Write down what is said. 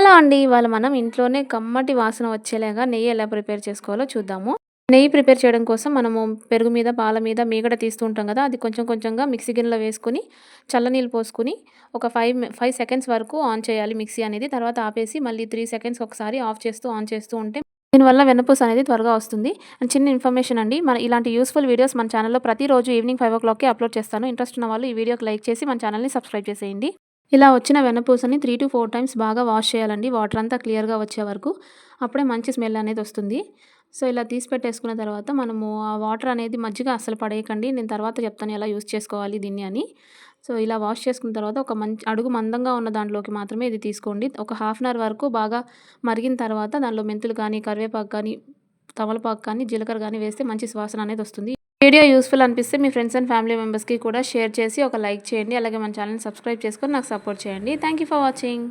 Hello అండి. ఇవాళ మనం ఇంట్లోనే కమ్మటి వాసన వచ్చేలాగా నెయ్యి ఎలా ప్రిపేర్ చేసుకోవాలో చూద్దాము. నెయ్యి ప్రిపేర్ చేయడం కోసం మనము పెరుగు మీద పాల మీద మీగడ తీస్తూ ఉంటాం కదా. అది కొంచెం కొంచెంగా మిక్సీ గిన్నెలో వేసుకుని చల్లనీళ్ళు పోసుకొని ఒక ఫైవ్ ఫైవ్ సెకండ్స్ వరకు ఆన్ చేయాలి మిక్సీ అనేది. తర్వాత ఆపేసి మళ్ళీ త్రీ సెకండ్స్ ఒకసారి ఆఫ్ చేస్తూ ఆన్ చేస్తూ ఉంటే దీనివల్ల వెన్నపూస అనేది త్వరగా వస్తుంది. అండ్ చిన్న ఇన్ఫర్మేషన్ అండి. మన ఇలాంటి యూస్ఫుల్ వీడియోస్ మన ఛానల్లో ప్రతిరోజు ఈవినింగ్ ఫైవ్ ఓ క్లాక్కి అప్లోడ్ చేస్తాను. ఇంట్రెస్ట్ ఉన్న వాళ్ళు ఈ వీడియోకి లైక్ చేసి మన ఛానల్ని సబ్స్క్రైబ్ చేసేయండి. ఇలా వచ్చిన వెన్నపూసని త్రీ టు ఫోర్ టైమ్స్ బాగా వాష్ చేయాలండి. వాటర్ అంతా క్లియర్గా వచ్చే వరకు అప్పుడే మంచి స్మెల్ అనేది వస్తుంది. సో ఇలా తీసి పెట్టేసుకున్న తర్వాత మనము ఆ వాటర్ అనేది మజ్జిగ అసలు పడేయకండి. నేను తర్వాత చెప్తాను ఎలా యూస్ చేసుకోవాలి దీన్ని అని. సో ఇలా వాష్ చేసుకున్న తర్వాత ఒక మంచి అడుగు మందంగా ఉన్న దాంట్లోకి మాత్రమే ఇది తీసుకోండి. ఒక హాఫ్ అన్ అవర్ వరకు బాగా మరిగిన తర్వాత దానిలో మెంతులు కానీ కరివేపాకు కానీ తమలపాకు కానీ జీలకర్ర కానీ వేస్తే మంచి సువాసన అనేది వస్తుంది. వీడియో యూస్ఫుల్ అనిపిస్తే మీ ఫ్రెండ్స్ అండ్ ఫ్యామిలీ మెంబర్స్కి కూడా షేర్ చేసి ఒక లైక్ చేయండి. అలాగే మన ఛానల్ని సబ్స్క్రైబ్ చేసుకొని నాకు సపోర్ట్ చేయండి. Thank you for watching.